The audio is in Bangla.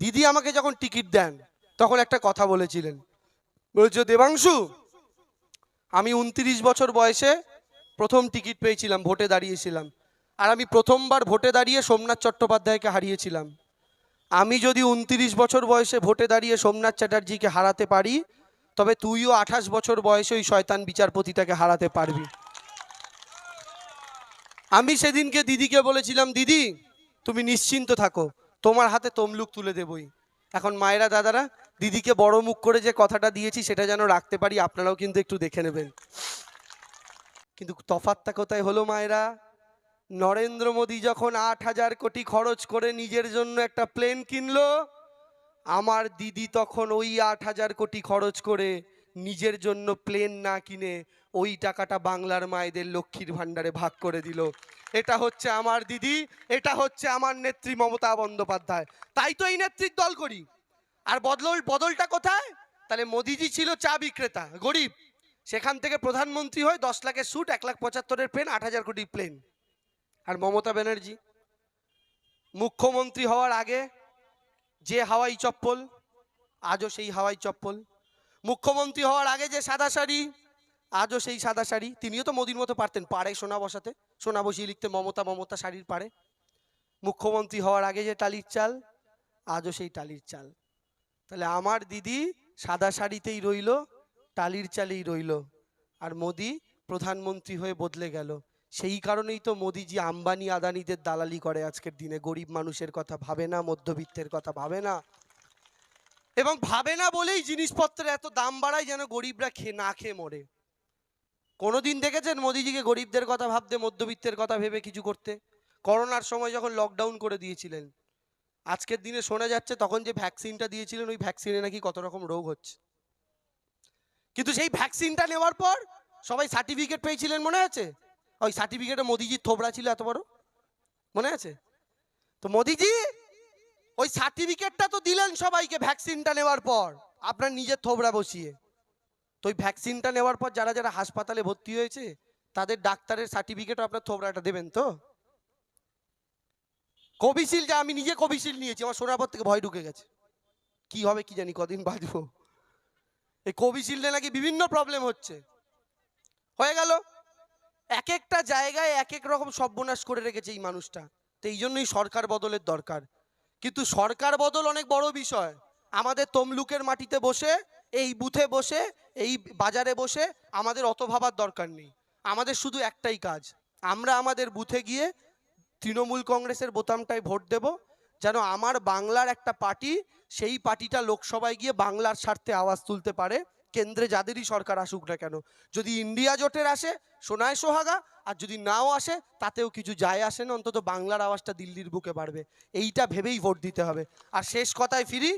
দিদি আমাকে যখন টিকিট দেন, তখন একটা কথা বলেছিলেন। বলছে দেবাংশু, আমি উনত্রিশ বছর বয়সে প্রথম টিকিট পেয়েছিলাম, ভোটে দাঁড়িয়েছিলাম। আর আমি প্রথমবার ভোটে দাঁড়িয়ে সোমনাথ চট্টোপাধ্যায়কে হারিয়েছিলাম। আমি যদি উনত্রিশ বছর বয়সে ভোটে দাঁড়িয়ে সোমনাথ চ্যাটার্জিকে হারাতে পারি, তবে তুইও আঠাশ বছর বয়সে ওই শয়তান বিচারপতিটাকে হারাতে পারবি। আমি সেদিনকে দিদিকে বলেছিলাম, দিদি, তুমি নিশ্চিন্ত থাকো। তোমার হাতে তমলুক তুলে দেবই। এখন মায়েরা, দাদারা, দিদিকে বড় মুখ করে যে কথাটা দিয়েছি সেটা যেন রাখতে পারি, আপনারাও কিন্তু একটু দেখে নেবেন। কিন্তু তফাতটা কোথায় হলো মায়েরা? নরেন্দ্র মোদী যখন আট হাজার কোটি খরচ করে নিজের জন্য একটা প্লেন কিনলো, আমার দিদি তখন ওই আট হাজার কোটি খরচ করে নিজের জন্য প্লেন না কিনে ওই টাকাটা বাংলার মায়েদের লক্ষ্মীর ভাণ্ডারে ভাগ করে দিল। এটা হচ্ছে আমার দিদি, এটা হচ্ছে আমার নেত্রী মমতা বন্দ্যোপাধ্যায়। তাই তো এই নেত্রীর দল করি। আর বদল, বদলটা কোথায়? তাহলে মোদিজি ছিল চা বিক্রেতা, গরিব। সেখান থেকে প্রধানমন্ত্রী হয় দশ লাখের স্যুট এক লাখ পঁচাত্তরের প্লেন আট হাজার কোটি প্লেন আর মমতা ব্যানার্জি, মুখ্যমন্ত্রী হওয়ার আগে যে হাওয়াই চপ্পল, আজও সেই হাওয়াই চপ্পল। মুখ্যমন্ত্রী হওয়ার আগে যে সাদা শাড়ি আজও সেই সাদা শাড়ি। তিনিও তো মোদির মতো পারতেন পাড়ে সোনা বসাতে। সোনা বসিয়ে লিখতে মমতা মমতা শাড়ির পাড়ে মুখ্যমন্ত্রী হওয়ার আগে যে টালির চাল, আজও সেই টালির চাল। তাহলে আমার দিদি সাদা শাড়িতেই রইল, টালির চালেই রইল। আর মোদি প্রধানমন্ত্রী হয়ে বদলে গেল। সেই কারণেই তো মোদিজি আম্বানি আদানিদের দালালি করে আজকের দিনে। গরিব মানুষের কথা ভাবে না, মধ্যবিত্তের কথা ভাবে না। এবং ভাবে না বলেই জিনিসপত্রের এত দাম বাড়ায় যেন গরিবরা খেয়ে না খেয়ে মরে। কোনোদিন দেখেছেন মোদিজিকে গরিবদের কথা ভাবতে, মধ্যবিত্তের কথা ভেবে কিছু করতে? করোনার সময় যখন লকডাউন করে দিয়েছিলেন, আজকের দিনে শোনা যাচ্ছে তখন যে ভ্যাকসিনটা দিয়েছিলেন, ওই ভ্যাকসিনে নাকি কত রকম রোগ হচ্ছে। কিন্তু সেই ভ্যাকসিনটা নেওয়ার পর সবাই সার্টিফিকেট পেয়েছিলেন মনে আছে? ওই সার্টিফিকেটে মোদিজির থোবড়া ছিল এত বড়? মনে আছে? তো মোদিজি, ওই সার্টিফিকেটটা তো দিলেন সবাইকে ভ্যাকসিনটা নেওয়ার পর। আপনার নিজের থোবড়া বসিয়ে। তো ওই ভ্যাকসিনটা নেওয়ার পর যারা যারা হাসপাতালে ভর্তি হয়েছে, তাদের ডাক্তারের সার্টিফিকেটও আপনার থোবরাটা দেবেন তো? কোভিশিল্ড আমি নিজে কোভিশিল্ড নিয়েছি, আমার শোনার পর থেকে ভয় ঢুকে গেছে। কি হবে কি জানি, কদিন বাঁচবো? এই কোভিশিল্ডে নাকি বিভিন্ন প্রবলেম হচ্ছে। হয়ে গেল। এক একটা জায়গায় এক এক রকম সর্বনাশ করে রেখেছে এই মানুষটা। তো এই জন্যই সরকার বদলের দরকার। কিন্তু সরকার বদল অনেক বড় বিষয়। আমাদের তমলুকের মাটিতে বসে এই বুথে বসে, এই বাজারে বসে আমাদের অত ভাবার দরকার নেই। আমাদের শুধু একটাই কাজ, আমরা আমাদের বুথে গিয়ে তৃণমূল কংগ্রেসের বোতামটায় ভোট দেব, যেন আমার বাংলার একটা পার্টি সেই পার্টিটা লোকসভায় গিয়ে বাংলার স্বার্থে আওয়াজ তুলতে পারে, কেন্দ্রে যাদেরই সরকার আসুক না কেন। যদি ইন্ডিয়া জোটের আসে, সোনায় সোহাগা, আর যদি নাও আসে, তাতেও কিছু যায় আসে না, অন্তত বাংলার আওয়াজটা দিল্লির বুকে বাড়বে। এইটা ভেবেই ভোট দিতে হবে। আর শেষ কথায় ফিরি।